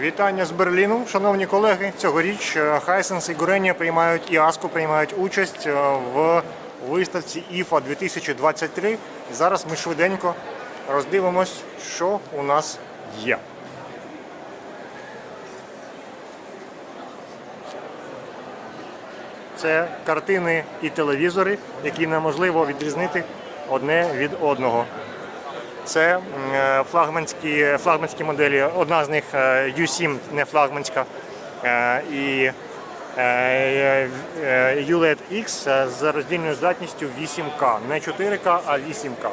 Вітання з Берліну, шановні колеги. Цьогоріч е, Hisense і Гуренія приймають і Аско приймають участь е, в виставці IFA 2023. І зараз ми швиденько роздивимось, що у нас є. Це картини і телевізори, які неможливо відрізнити одне від одного. Це е, флагманські, флагманські моделі. Одна з них е, U7, не флагманська, е, і ULED X з роздільною здатністю 8К. Не 4К, а 8К.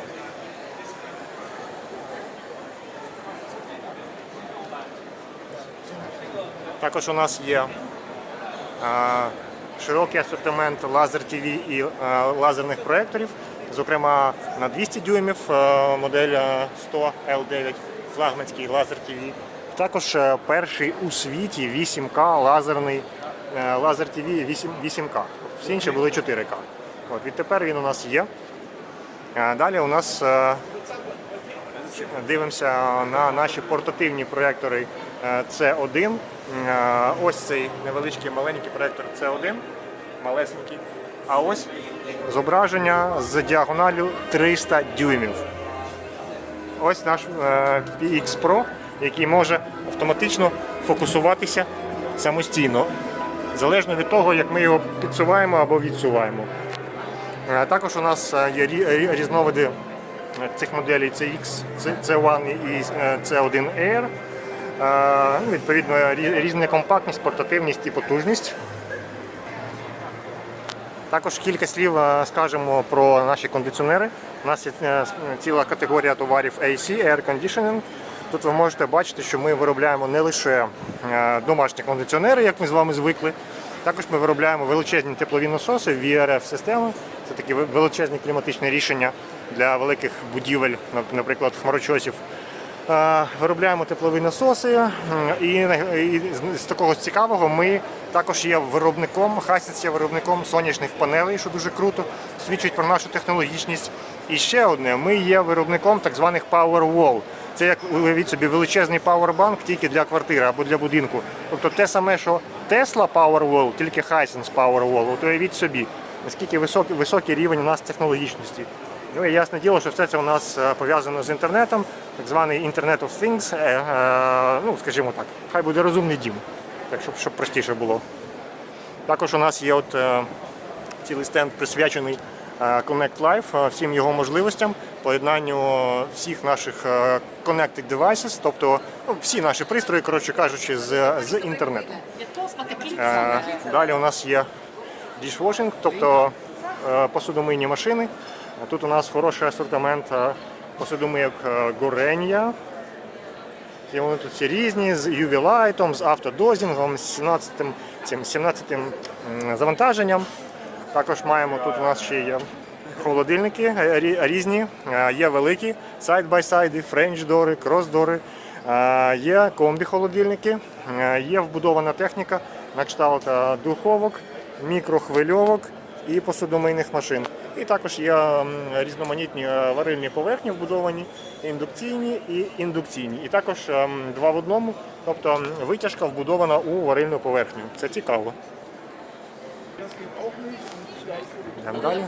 Також у нас є широкий асортимент лазер TV і лазерних проєкторів. Зокрема, на 200 дюймів е, модель е, 100 L9 флагманський лазер TV. Також е, перший у світі 8К лазерний е, лазер TV 8, 8К. Всі інші були 4К. От, відтепер він у нас є. Далі у нас дивимося на наші портативні проєктори е, C1. Е, Ось цей невеличкий маленький проєктор C1, малесенький. А ось зображення з діагоналю 300 дюймів. Ось наш е, PX Pro, який може автоматично фокусуватися самостійно, залежно від того, як ми його підсуваємо або відсуваємо. Е, Також у нас е, є рі- рі- різновиди е, цих моделей CX, C- C1 і е, C1 Air. Е, ну, Відповідно, різна компактність, портативність і потужність. Також кілька слів е, скажемо про наші кондиціонери. У нас є е, ціла категорія товарів AC, Air Conditioning. Тут ви можете бачити, що ми виробляємо не лише е, домашні кондиціонери, як ми з вами звикли. Також ми виробляємо величезні теплові насоси, VRF-системи. Це такі величезні кліматичні рішення для великих будівель, наприклад, хмарочосів. Е, Виробляємо теплові насоси і, з такого цікавого ми також є виробником, Хасіс є виробником сонячних панелей, що дуже круто, свідчить про нашу технологічність. І ще одне, ми є виробником так званих Powerwall. Це як уявіть собі величезний пауербанк тільки для квартири або для будинку. Тобто те саме, що Tesla Powerwall, тільки Hisense Powerwall. От уявіть собі, наскільки високий, високий рівень у нас технологічності. Ну і ясне діло, що все це у нас е, пов'язано з інтернетом, так званий Internet of Things, е, е, ну скажімо так, хай буде розумний дім, так щоб, щоб простіше було. Також у нас є от, цілий стенд присвячений Connect Life, всім його можливостям, поєднанню всіх наших connected devices, тобто ну, всі наші пристрої, коротше кажучи, з, з інтернетом. Е, Далі у нас є dishwashing, тобто посудомийні машини. Тут у нас хороший асортимент е, посудомийок е, Горенія. І вони тут всі різні, з UV-лайтом, з автодозінгом, з 17, цим 17 м, завантаженням. Також маємо тут у нас ще є холодильники е, різні, Е, є великі сайд-бай-сайди, френч-дори, крос-дори, Е, є комбі-холодильники, Е, є вбудована техніка на кшталт е, духовок, мікрохвильовок і посудомийних машин. І також є різноманітні е, варильні поверхні вбудовані, індукційні і індукційні. І також ем, два в одному, тобто витяжка вбудована у варильну поверхню. Це цікаво. Йдемо далі.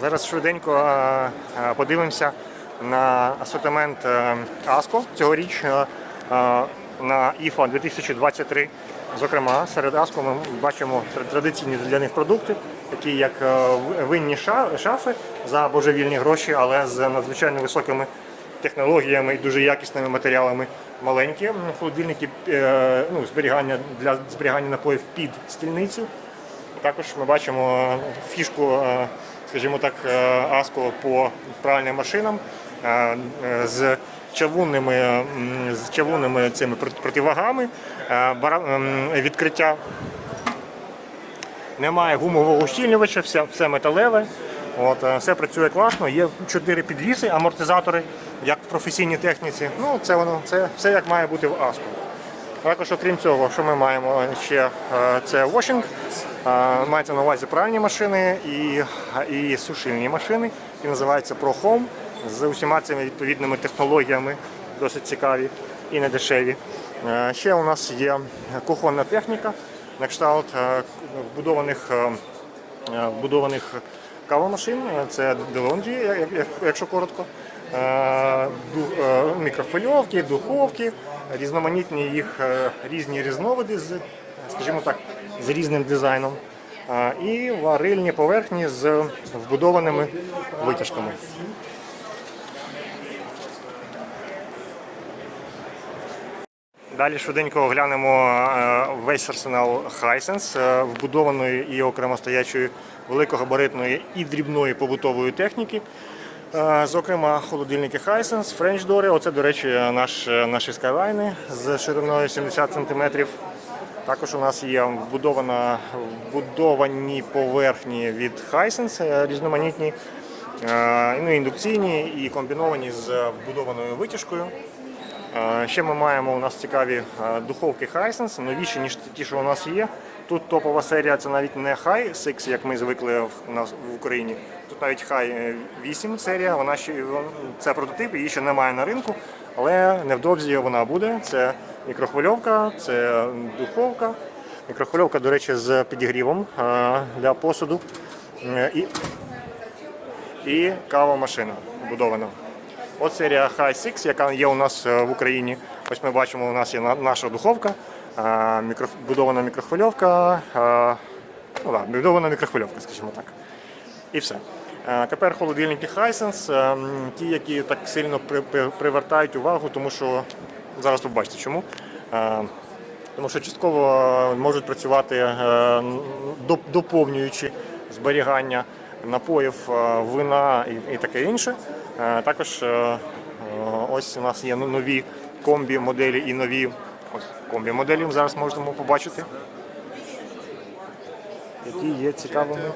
Зараз швиденько е, е, подивимося на асортимент е, Аско цьогоріч е, е, на IFA 2023. Зокрема, серед Аско ми бачимо традиційні для них продукти, такі як винні шафи за божевільні гроші, але з надзвичайно високими технологіями і дуже якісними матеріалами. Маленькі холодильники ну, зберігання для зберігання напоїв під стільницю. Також ми бачимо фішку, скажімо так, Аско по пральним машинам з чавунними, з чавунними цими противагами, е, відкриття. Немає гумового ущільнювача, все, все металеве. От, е, все працює класно. Є чотири підвіси, амортизатори, як в професійній техніці. Ну, це воно, це все як має бути в Аско. Також, окрім цього, що ми маємо ще е, це вошинг. Е, Мається на увазі пральні машини і, і сушильні машини, які називаються Pro Home з усіма цими відповідними технологіями, досить цікаві і недешеві. Е, Ще у нас є кухонна техніка на кшталт е, вбудованих, е, вбудованих кавомашин. Це як- якщо коротко. Мікрохвильовки, духовки, різноманітні їх різні різновиди з, скажімо так, з різним дизайном. І варильні поверхні з вбудованими витяжками. Далі швиденько оглянемо е, весь арсенал е, вбудованої і окремо стоячої великогабаритної і дрібної побутової техніки. Е, Зокрема, холодильники Hisense, French Door. Оце, до речі, наш, наші скайлайни з шириною 70 см. Також у нас є вбудована, вбудовані поверхні від е, різноманітні, е, ну, індукційні і комбіновані з вбудованою витяжкою. Е, Ще ми маємо у нас цікаві е, духовки Hisense, новіші, ніж ті, що у нас є. Тут топова серія це навіть не High 6, як ми звикли в нас в Україні. Тут навіть High 8 серія, вона ще це прототип, її ще немає на ринку, але невдовзі вона буде. Це мікрохвильовка, це духовка. Мікрохвильовка, до речі, з підігрівом е, для посуду. Е, І, і кавомашина вбудована. От серія High 6, яка є у нас е, в Україні. Ось ми бачимо, у нас є наша духовка, е, будована мікрохвильовка, е, ну, да, будована мікрохвильовка, скажімо так. І все. Тепер холодильники Hisense, ті, які так сильно при- при- привертають увагу, тому що зараз ви бачите чому. Тому що частково можуть працювати доповнюючи зберігання напоїв, е, вина і, таке інше. Е, Також е, ось у нас є ну- нові комбі моделі і нові ось комбі моделі зараз можемо побачити, які є цікавими.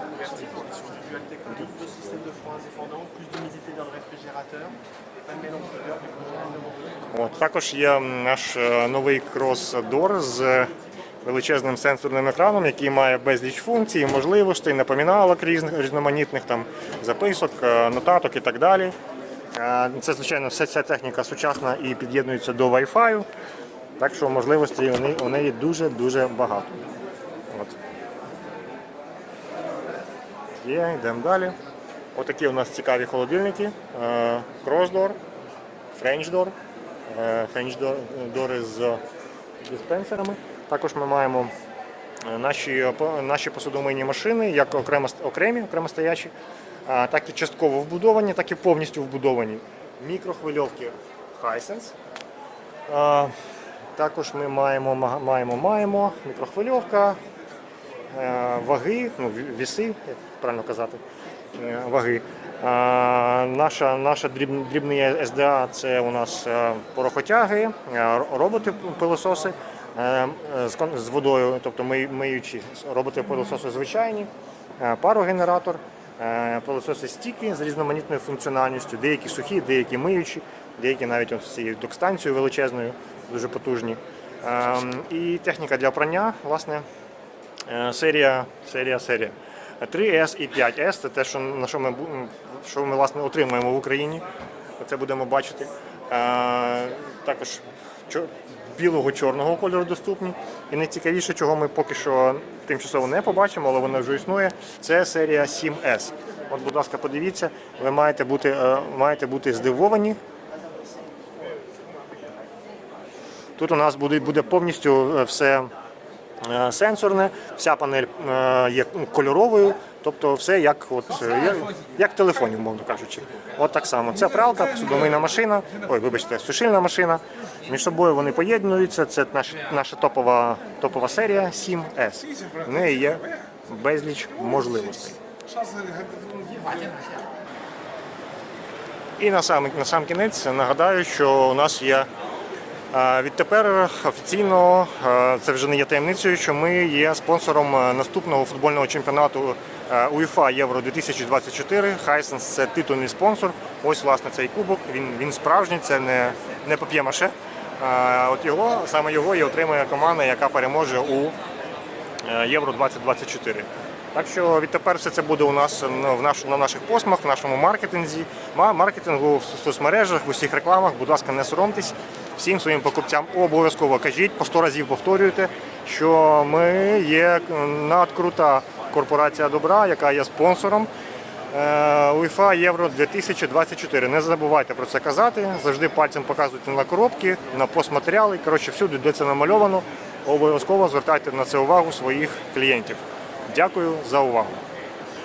От, також є наш новий крос-дор з величезним сенсорним екраном, який має безліч функцій, можливостей, напоміналок різних різноманітних там записок, е, нотаток і так далі. Е, Це, звичайно, вся ця техніка сучасна і під'єднується до Wi-Fi, так що можливостей у неї, дуже-дуже багато. От. Є, йдемо далі. Отакі у нас цікаві холодильники. French Door, френдж-дори з диспенсерами. Також ми маємо е, наші, наші посудомийні машини, як окремо, окремі, окремо стоячі, так і частково вбудовані, так і повністю вбудовані. Мікрохвильовки Hisense. Також ми маємо, маємо, маємо мікрохвильовка, е, ваги, ну, віси, як правильно казати, е, ваги. Наша, наша дріб- дрібний SDA це у нас порохотяги, роботи пилососи з, водою, тобто ми- миючі роботи пилососи звичайні, е, парогенератор, е, пилососи стіки з різноманітною функціональністю, деякі сухі, деякі миючі, деякі навіть з цією докстанцією величезною, дуже потужні. І техніка для прання, власне, Е, Серія, серія, серія. 3S і 5S це те, що, на що ми, що ми власне, отримаємо в Україні. Це будемо бачити. Також білого чорного кольору доступні. І найцікавіше, чого ми поки що тимчасово не побачимо, але вона вже існує, це серія 7S. От, будь ласка, подивіться, ви маєте бути, е, маєте бути здивовані. Тут у нас буде, буде повністю е, все сенсорне, вся панель е, є кольоровою, тобто все як, от, е, як, в телефоні, умовно кажучи. От так само. Це пралка, посудомийна машина, ой, вибачте, сушильна машина. Між собою вони поєднуються. Це наша, наша топова, топова серія 7S. В неї є безліч можливостей. І на сам, на сам кінець нагадаю, що у нас є е, відтепер офіційно, е, це вже не є таємницею, що ми є спонсором е, наступного футбольного чемпіонату е, УЄФА Євро 2024. Хайсенс це титульний спонсор. Ось власне цей кубок. Він, він справжній, це не, не пап'є-маше. От його, саме його і отримає команда, яка переможе у Євро 2024. Так що відтепер все це буде у нас в наш, на наших посмах, в нашому маркетинзі, ма- маркетингу в соцмережах, в усіх рекламах. Будь ласка, не соромтесь. Всім своїм покупцям обов'язково кажіть, по 100 разів повторюйте, що ми є надкрута корпорація добра, яка є спонсором е, УЄФА Євро 2024. Не забувайте про це казати. Завжди пальцем показуйте на коробки, на постматеріали. Коротше, всюди, де це намальовано, обов'язково звертайте на це увагу своїх клієнтів. Дякую за увагу.